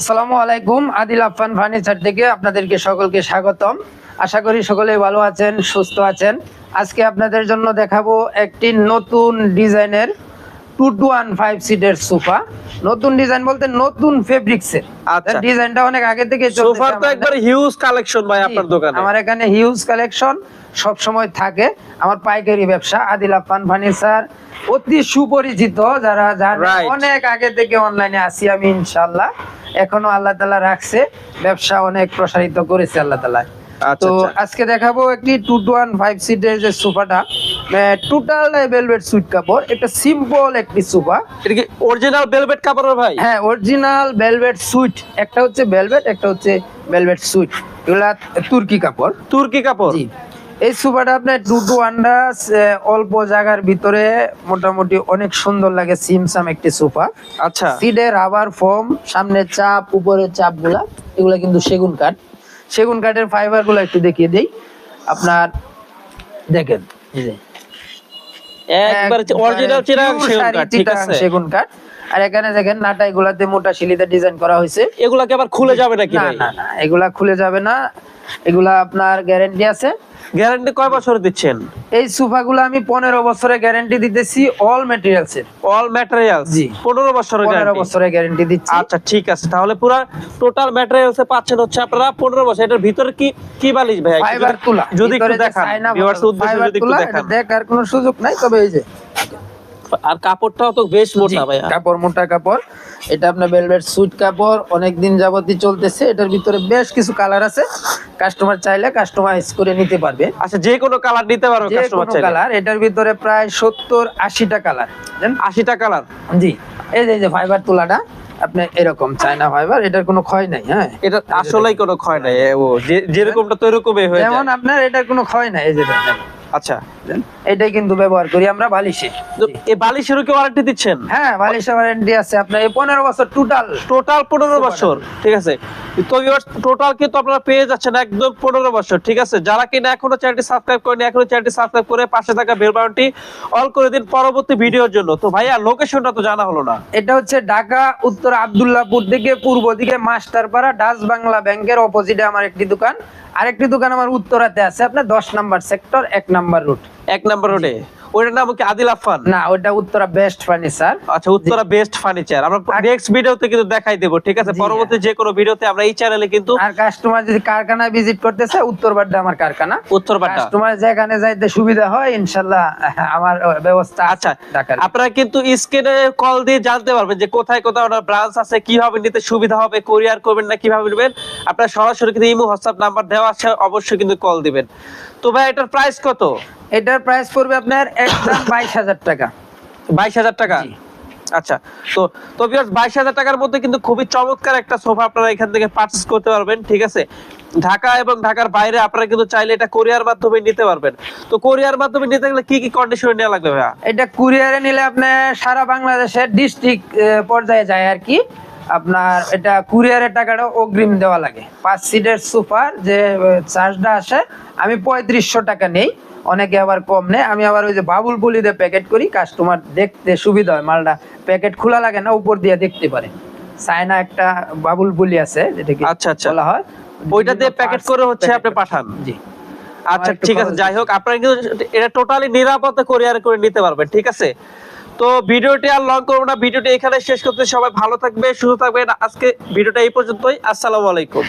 আসসালামু আলাইকুম, আদিল আফফান ফার্নিচার থেকে আপনাদেরকে সকলকে স্বাগতম। আশা করি সকলেই ভালো আছেন, সুস্থ আছেন। আজকে আপনাদের জন্য দেখাবো একটি নতুন ডিজাইনের টু টু ওয়ান ফাইভ সিটের সোফা নতুন ডিজাইন বলতে নতুন ফেব্রিক্সের আচ্ছা। ডিজাইনটা অনেক আগে থেকে সোফার তো একবার হিউজ কালেকশন ভাই আপনার দোকানে। আমার এখানে হিউজ কালেকশন সব সময় থাকে। আমার পাইকারি ব্যবসা আদিল আফফান ফার্নিচার অতি সুপরিচিত যারা অনেক আগে থেকে অনলাইনে আসি আমি ইনশাল্লাহ এখনও আল্লাহ তালা রাখছে। ব্যবসা অনেক প্রসারিত করেছে আল্লাহ তালা আচ্ছা তো আচ্ছা। আজকে দেখাবো একটি টু টু ওয়ান ফাইভ সিটের যে সোফাটা টোটাল ভেলভেট সুইট কাপড়। এটা সিম্পল একটি সোফা এটা কি অরিজিনাল ভেলভেট ভাই? হ্যাঁ অরিজিনাল ভেলভেট সুইট একটা হচ্ছে ভেলভেট একটা হচ্ছে ভেলভেট সুইট এগুলা তুর্কি কাপড়। তুর্কি কাপড়? জি। এই সোফাটা আপনার টু টু আন্ডাস অল্প জায়গার ভিতরে মোটামুটি অনেক সুন্দর লাগে সিমসাম একটি সোফা আচ্ছা। সিডে রাবার ফোম সামনে চাপ উপরে চাপগুলা এগুলা কিন্তু সেগুন কাঠ। সেগুন কাঠের ফাইবারগুলো একটু দেখিয়ে দেই। আপনার দেখেন একবার একবারে অরিজিনাল চিরাং সেগুন কাঠ, ঠিক আছে? সেগুন কাঠ। আর এখানে দেখেন নাটা এগুলাতে মোটা শিলিতে ডিজাইন করা হয়েছে। এগুলা কি আবার খুলে যাবে নাকি না না এগুলা খুলে যাবে না। এগুলা আপনার গ্যারান্টি আছে। গ্যারান্টি কয় বছর দিচ্ছেন? এই সোফাগুলো আমি পনেরো বছরের গ্যারান্টি দিতেছি অল ম্যাটেরিয়ালস এর। অল ম্যাটেরিয়ালস জি। 15 বছরের পনেরো গ্যারান্টি বছরের গ্যারান্টি দিচ্ছি। আচ্ছা ঠিক আছে। তাহলে পুরো টোটাল ম্যাটেরিয়ালস পাচ্ছেন হচ্ছে আপনারা 15 বছর। এটার ভিতরে কি কি বালিশ ভাই? ফাইবার যদি- তুলা। যদি একটু দেখান ভিউয়ার্স উদ্দেশ্যে যদি একটু দেখান। দেখার কোনো সুযোগ নাই তবে এই যে আর কাপড়টাও তো বেশ মোটা ভাই কাপড় মোটা কাপড়। এটা আপনার ভেলভেট সুইট কাপড় অনেক দিন যাবতই চলতেছে। এটার ভিতরে বেশ কিছু কালার আছে। কাস্টমার চাইলে কাস্টমাইজ করে নিতে পারবে। আচ্ছা যে কোনো কালার নিতে পারো কাস্টমার চাইলে। কালার এটার ভিতরে প্রায় সত্তর আশিটা কালার 80টা কালার জি। এই যে ফাইবার তুলাটা আপনি এরকম চায়না ফাইবার এটার কোনো ক্ষয় নাই হ্যাঁ? এটা আসলেই কোনো ক্ষয় নাই। ও যে- যেরকমটা তো এরকমই হয়ে যেমন যায় আপনার এটার কোনো ক্ষয় নাই এই যে আচ্ছা। এটাই কিন্তু ব্যবহার করি আমরা বালিশে। এই বালিশেরও কি ওয়ারেন্টি দিচ্ছেন? হ্যাঁ বালিশ ওয়ারেন্টি আছে। আপনার এই পনেরো বছর টোটাল টোটাল পনেরো বছর ঠিক আছে? তো টোটাল কিন্তু আপনারা পেয়ে যাচ্ছেন একদম পনেরো বছর ঠিক আছে? যারা কিনা এখনও চ্যানেলটি সাবস্ক্রাইব করেনি এখনও চ্যানেলটি সাবস্ক্রাইব করে পাশে থাকা বেল বাটনটি অল করে দিন পরবর্তী ভিডিওর জন্য। তো ভাইয়া লোকেশনটা তো জানা হলো না। এটা হচ্ছে ঢাকা উত্তর আব্দুল্লাহপুর দিকে পূর্ব দিকে মাস্টারপাড়া ডাচ বাংলা ব্যাংকের অপোজিটে আমার একটি দোকান। আরেকটি দোকান আমার উত্তরাতে আছে। আপনার দশ নাম্বার সেক্টর এক নাম্বার রুট এক নম্বর রোডে ওইটার নাম কি আদিল আফান না ওটা উত্তরা বেস্ট ফার্নিচার আচ্ছা উত্তরা বেস্ট ফার্নিচার আমরা নেক্সট ভিডিওতে কিন্তু দেখাই দেবো ঠিক আছে? পরবর্তী যে কোনো ভিডিওতে আমরা এই চ্যানেলে কিন্তু আর কাস্টমার যদি কারখানা ভিজিট করতেছে উত্তরবাড্ডা আমার কারখানা। উত্তরপাড়া কাস্টমার যেখানে যাইতে সুবিধা হয় ইনশাল্লাহ আমার ব্যবস্থা আচ্ছা আপনারা কিন্তু স্ক্রিনে কল দিয়ে জানতে পারবেন যে কোথায় কোথায় ওনার ব্রাঞ্চ আছে কীভাবে নিতে সুবিধা হবে কোরিয়ার করবেন না কীভাবে নেবেন। আপনারা সরাসরি কিন্তু ইমো হোয়াটসঅ্যাপ নাম্বার দেওয়া আছে অবশ্যই কিন্তু কল দিবেন। তো ভাই এটার প্রাইস কত? এটার প্রাইস পড়বে আপনার একদম বাইশ হাজার টাকা। বাইশ হাজার টাকা? আচ্ছা তো তো বাইশ হাজার টাকার মধ্যে কিন্তু খুবই চমৎকার একটা সোফা আপনারা এখান থেকে পারচেস করতে পারবেন ঠিক আছে? ঢাকা এবং ঢাকার বাইরে আপনারা কিন্তু চাইলে এটা কোরিয়ার মাধ্যমে নিতে পারবেন। তো কোরিয়ার মাধ্যমে নিতে গেলে কি কি কন্ডিশনে নেওয়া লাগবে ভাইয়া? এটা কুরিয়ারে নিলে আপনার সারা বাংলাদেশের ডিস্ট্রিক্ট পর্যায়ে যায় আর কি। আপনার এটা কুরিয়ারের টাকাটা অগ্রিম দেওয়া লাগে। পাঁচ সিটের সুপার যে চার্জটা আসে আমি পঁয়ত্রিশশো টাকা নেই। অনেকে আবার কম নেয়। আমি আবার ওই যে বাবুল পুলিতে প্যাকেট করি কাস্টমার দেখতে সুবিধা হয় মালটা প্যাকেট খোলা লাগে না উপর দিয়ে দেখতে পারে। চায়না একটা বাবুল পুলি আছে যেটাকে আচ্ছা, আচ্ছা। বলা হয়। ওইটা দিয়ে প্যাকেট করে হচ্ছে আপনি পাঠান? জি। আচ্ছা ঠিক আছে যাই হোক আপনারা কিন্তু এটা টোটালি নিরাপদে কোরিয়ার করে নিতে পারবেন ঠিক আছে? তো ভিডিওটি আর লং করব না ভিডিওটি এখানে শেষ করতে সবাই ভালো থাকবে সুস্থ থাকবেন। আজকে ভিডিওটা এই পর্যন্তই আসসালামু আলাইকুম।